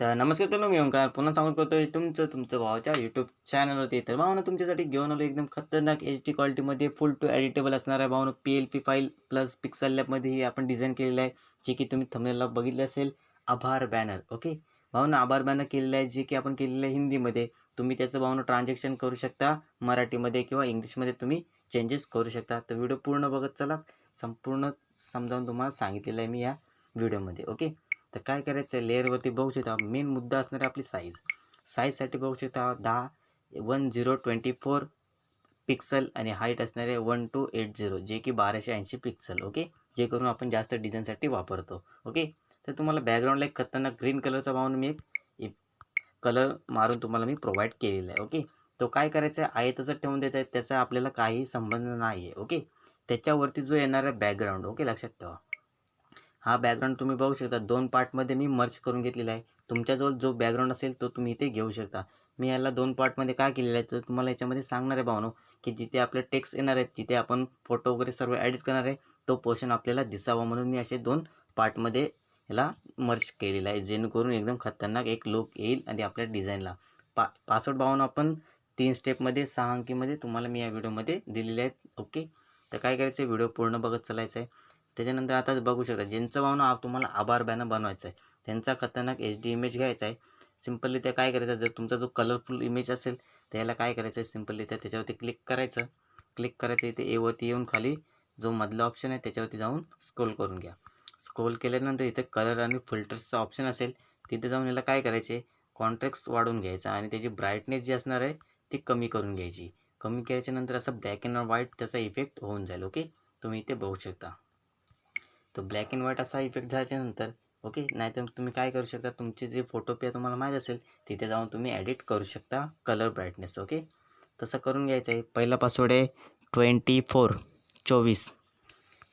तर नमस्कार तर मी ओंकार पुन्हा सांगत करतोय तुमचं तुमचं भावाच्या यूट्यूब चॅनलवरती तर भावना तुमच्यासाठी घेऊन आलो एकदम खतरनाक एच डी क्वालिटीमध्ये फुल टू एडिटेबल असणार आहे भावना P L P file plus pixel लॅबमध्ये ही आपण डिझाईन केलेलं आहे जे की तुम्ही थंबनेलला बघितलं असेल आभार बॅनर ओके भावना आभार बॅनर केलेलं आहे जे की आपण केलेलं आहे हिंदीमध्ये. तुम्ही त्याचं भावना ट्रान्झॅक्शन करू शकता मराठीमध्ये किंवा इंग्लिशमध्ये तुम्ही चेंजेस करू शकता. तर व्हिडिओ पूर्ण बघत चला संपूर्ण समजावून तुम्हाला सांगितलेलं आहे मी या व्हिडिओमध्ये ओके तर काय करायचं? आहे लेअरवरती बघू शकता. मेन मुद्दा असणार आहे आपली साईज साईजसाठी बघू शकता दहा one zero twenty four pixel आणि हाईट असणारे वन टू एट झिरो जे की बाराशे ऐंशी पिक्सल ओके जे करून आपण जास्त डिझाईनसाठी वापरतो ओके तर तुम्हाला बॅकग्राऊंडला एक खतरनाक ग्रीन कलरचा पाहून मी एक कलर मारून तुम्हाला मी प्रोव्हाइड केलेला आहे ओके तो काय करायचा आहे? आहे तसं ठेवून द्यायचा आहे. त्याचा आपल्याला काही संबंध नाही आहे ओके त्याच्यावरती जो येणार आहे बॅकग्राऊंड ओके लक्षात ठेवा. हा बॅकग्राऊंड तुम्ही बघू शकता. दोन पार्टमध्ये मी मर्च करून घेतलेला आहे. तुमच्याजवळ जो बॅकग्राऊंड असेल तो तुम्ही इथे घेऊ शकता. मी याला दोन पार्टमध्ये काय केलेलं आहे तर तुम्हाला याच्यामध्ये सांगणार आहे भावनो की जिथे आपले टेक्स्ट येणार आहेत तिथे आपण फोटो वगैरे सर्व ॲडिट करणार आहे. तो पोर्शन आपल्याला दिसावा म्हणून मी असे दोन पार्टमध्ये याला मर्च केलेला आहे जेणेकरून एकदम खतरनाक एक लुक येईल आणि आपल्या डिझाईनला पा पासवर्ड भावना आपण तीन स्टेपमध्ये सहा अंकीमध्ये तुम्हाला मी या व्हिडिओमध्ये दिलेले आहेत. ओके तर काय करायचं आहे व्हिडिओ पूर्ण बघत चालायचं आहे त्याच्यानंतर आता बघू शकता ज्यांचं भावना तुम्हाला आभार बॅनर बनवायचं आहे त्यांचा खतरनाक एच डी इमेज घ्यायचा आहे. सिम्पली त्या काय करायचं जर तुमचा जो कलरफुल इमेज असेल तर याला काय करायचं आहे? सिम्पली त्या त्याच्यावरती क्लिक करायचं. क्लिक करायचं इथे एवरती येऊन खाली जो मधला ऑप्शन आहे त्याच्यावरती जाऊन स्क्रोल करून घ्या. स्क्रोल केल्यानंतर इथे कलर आणि फिल्टर्सचा ऑप्शन असेल तिथे जाऊन याला काय करायचे? कॉन्ट्रॅक्ट वाढवून घ्यायचा आणि त्याची ब्राईटनेस जी असणार आहे ती कमी करून घ्यायची. कमी केल्याच्यानंतर असं ब्लॅक अँड व्हाईट त्याचा इफेक्ट होऊन जाईल ओके तुम्ही इथे बघू शकता. तो ब्लॅक अँड व्हाईट असा इफेक्ट झाल्याच्यानंतर ओके नाहीतर तुम्ही काय करू शकता? तुमचे जे फोटो पे तुम्हाला माहीत असेल तिथे जाऊन तुम्ही ॲडिट करू शकता कलर ब्राईटनेस ओके तसं करून घ्यायचं आहे पहिला पासवर्ड आहे ट्वेंटी फोर चोवीस.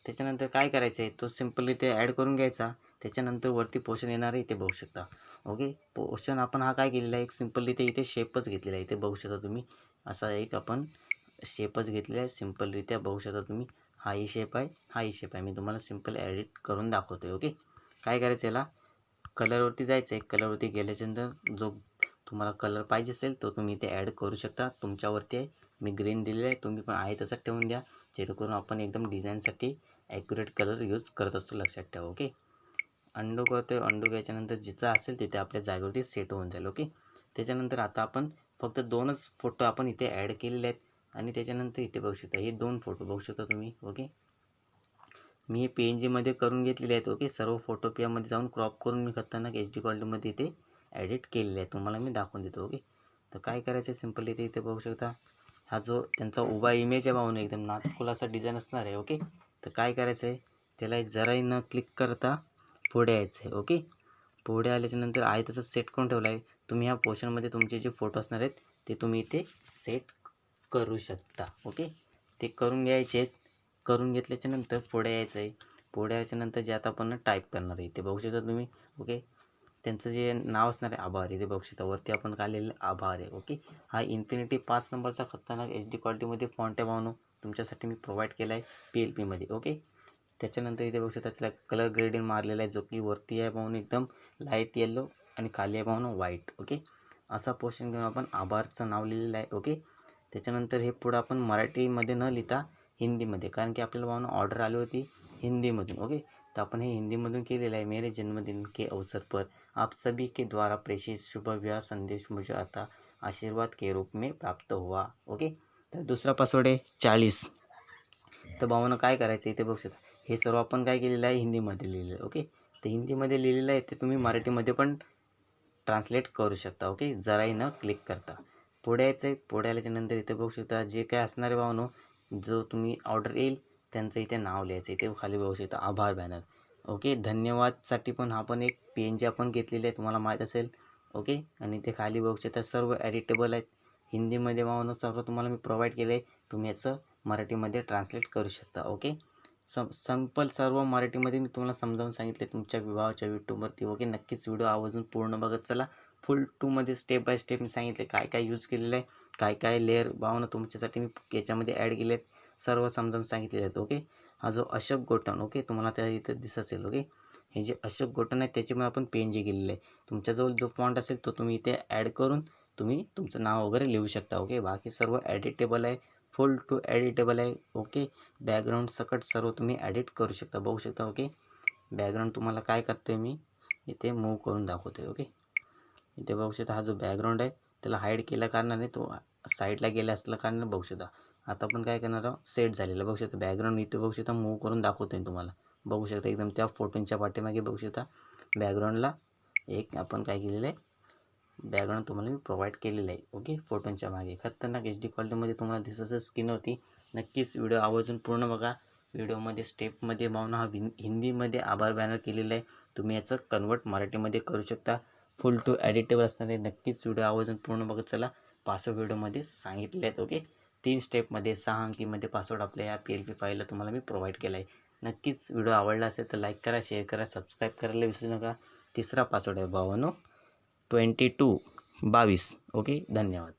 त्याच्यानंतर काय करायचं आहे तो सिंपल इथे ॲड करून घ्यायचा. त्याच्यानंतर वरती पोर्शन येणार आहे इथे बघू शकता. ओके पोर्शन आपण हा काय केलेला आहे? एक सिंपल इथे इथे शेपच घेतलेला आहे. इथे बघू शकता तुम्ही. असा एक आपण शेपच घेतलेला आहे. सिम्पलरित्या बघू शकता तुम्ही. हा ही शेप आहे हा ही शेप आहे. मी तुम्हाला सिंपल एडिट करून दाखवतो आहे ओके काय करायचं याला? कलरवरती जायचं आहे कलरवरती गेल्याच्यानंतर जो तुम्हाला कलर पाहिजे असेल तो तुम्ही इथे ॲड करू शकता. तुमच्यावरती आहे. मी ग्रीन दिलेलं आहे. तुम्ही पण आहे तसं ठेवून द्या. जेणेकरून आपण एकदम डिझाईनसाठी ॲक्युरेट कलर यूज करत असतो लक्षात ठेवा ओके अंडू करतो आहे अंडू घ्यायच्यानंतर जिथं असेल तिथे आपल्या जागेवरती सेट होऊन जाईल ओके त्याच्यानंतर आता आपण फक्त दोनच फोटो आपण इथे ॲड केलेले आहेत. आणि त्याच्यानंतर इथे बघू शकता हे दोन फोटो बघू शकता तुम्ही ओके मी हे पी एन जीमध्ये करून घेतलेले आहेत ओके सर्व फोटोपियामध्ये जाऊन क्रॉप करून मी खतरनाक एच डी क्वालिटीमध्ये इथे ॲडिट केलेले आहे तुम्हाला मी दाखवून देतो ओके तर काय करायचं आहे? सिंपल इथे इथे बघू शकता हा जो त्यांचा उभा इमेज आहे भाऊन एकदम नाटकुल असा डिझाईन असणार आहे ओके तर काय करायचं आहे त्याला जराही न क्लिक करता पुढे यायचं आहे ओके पुढे आल्याच्यानंतर आहे तसं सेट करून ठेवलं आहे तुम्ही ह्या पोर्शनमध्ये तुमचे जे फोटो असणार आहेत ते तुम्ही इथे सेट करू शकता ओके? ते करून घ्यायचे करून घेतल्याच्यानंतर पुढे यायचं आहे. पुढे यायच्यानंतर जे आता आपण टाईप करणार आहे इथे बघू शकता तुम्ही ओके? त्यांचं जे नाव असणार आहे आभार इथे बघू शकता. वरती आपण काढलेलं आभार आहे ओके? हा इन्फिनिटी पाच नंबरचा खतरनाक एच डी क्वालिटीमध्ये फॉन्ट आहे भावनो. तुमच्यासाठी मी प्रोव्हाइड केला आहे पी एल पीमध्ये ओके? त्याच्यानंतर इथे बघू शकता त्याला कलर ग्रेडिंग मारलेला आहे जो की वरती आहे पाहून एकदम. लाइट येल्लो आणि खाली आहे पाहून व्हाईट ओके? असा पोर्शन घेऊन आपण आभारचं नाव लिहिलेलं आहे ओके? त्याच्यानंतर हे पुढं आपण मराठीमध्ये न लिहिता हिंदीमध्ये कारण की आपल्याला भावना ऑर्डर आली होती हिंदीमधून ओके तर आपण हे हिंदीमधून केलेलं आहे मेरे जन्मदिन के अवसर पर. आप सभी के द्वारा प्रेषित शुभ विवाह संदेश मुझे आता आशीर्वाद के रूप में प्राप्त हुआ ओके तर दुसरा पासवर्ड आहे चाळीस. तर भावानं काय करायचं इथे बघू शकता. हे सर्व आपण काय केलेलं आहे? हिंदीमध्ये लिहिलेलं आहे ओके तर हिंदीमध्ये लिहिलेलं आहे ते तुम्ही मराठीमध्ये पण ट्रान्सलेट करू शकता ओके जराही न क्लिक करता. पुढे यायचं आहे पुढे आल्याच्यानंतर इथे बघू शकता जे काय असणार आहे भावनो जो तुम्ही ऑर्डर येईल त्यांचं इथे नाव लिहायचं. इथे खाली बघू शकता आभार बॅनर ओके धन्यवादसाठी पण हा पण एक पी एन जी आपण घेतलेली आहे तुम्हाला माहीत असेल. ओके आणि ते खाली बघू शकता सर्व ॲडिटेबल आहेत. हिंदीमध्ये भावनो सर्व तुम्हाला मी प्रोव्हाइड केलं आहे. तुम्ही याचं मराठीमध्ये ट्रान्सलेट करू शकता. ओके सं संपल सर्व मराठीमध्ये मी तुम्हाला समजावून सांगितले तुमच्या विवाहाच्या यूट्यूबवरती ओके नक्कीच व्हिडिओ आवर्जून पूर्ण बघत चला. फुल टूमध्ये स्टेप बाय स्टेप मी सांगितले काय काय यूज केलेलं आहे काय काय लेअर भावना तुमच्यासाठी मी याच्यामध्ये ॲड केले आहेत सर्व समजावून सांगितलेले आहेत ओके? हा जो अशोक गोटन ओके? तुम्हाला त्या इथं दिसत असेल ओके? हे जे अशोक गोटन आहे त्याच्यामुळे आपण पी एन जी केलेलं आहे तुमच्याजवळ जो फॉन्ट असेल तो तुम्ही इथे ॲड करून तुम्ही तुमचं नाव वगैरे लिहू शकता ओके? बाकी सर्व ॲडिटेबल आहे फुल टू ॲडिटेबल आहे ओके? बॅकग्राऊंड सकट सर्व तुम्ही ॲडिट करू शकता बघू शकता ओके? बॅकग्राऊंड तुम्हाला काय करतो आहे मी इथे मूव करून दाखवतो आहे ओके? इथे बघू शकता हा जो बॅकग्राऊंड आहे त्याला हाईड केल्या कारणाने तो साईडला गेला असल्या कारणाने बघू शकता आता आपण काय करणार आहोत? सेट झालेला बघू शकता बॅकग्राऊंड इथे बघू शकता मूव करून दाखवतो आहे तुम्हाला. बघू शकता एकदम त्या फोटोंच्या पाठीमागे बघू शकता बॅकग्राऊंडला एक आपण काय केलेलं आहे? बॅकग्राऊंड तुम्हाला मी प्रोव्हाइड केलेलं आहे. ओके फोटोंच्या मागे. खतरनाक एच डी क्वालिटीमध्ये तुम्हाला दिसायचं स्किन होती नक्कीच व्हिडिओ आवर्जून पूर्ण बघा. व्हिडिओमध्ये स्टेपमध्ये मावना हा हिंदीमध्ये आभार बॅनर केलेला आहे. तुम्ही याचं कन्वर्ट मराठीमध्ये करू शकता. फुल टू ॲडिटेबल असणार आहे नक्कीच व्हिडिओ आवर्जून पूर्ण बघत चला. पासवर्ड व्हिडिओमध्ये सांगितले आहेत ओके? तीन स्टेपमध्ये सहा अंकीमध्ये पासवर्ड आपल्या या पी एल पी फाईलला तुम्हाला मी प्रोव्हाइड केला आहे नक्कीच व्हिडिओ आवडला असेल तर लाईक करा शेअर करा सबस्क्राईब करायला विसरू नका. तिसरा पासवर्ड आहे बावन्न ट्वेंटी टू बावीस ओके? धन्यवाद.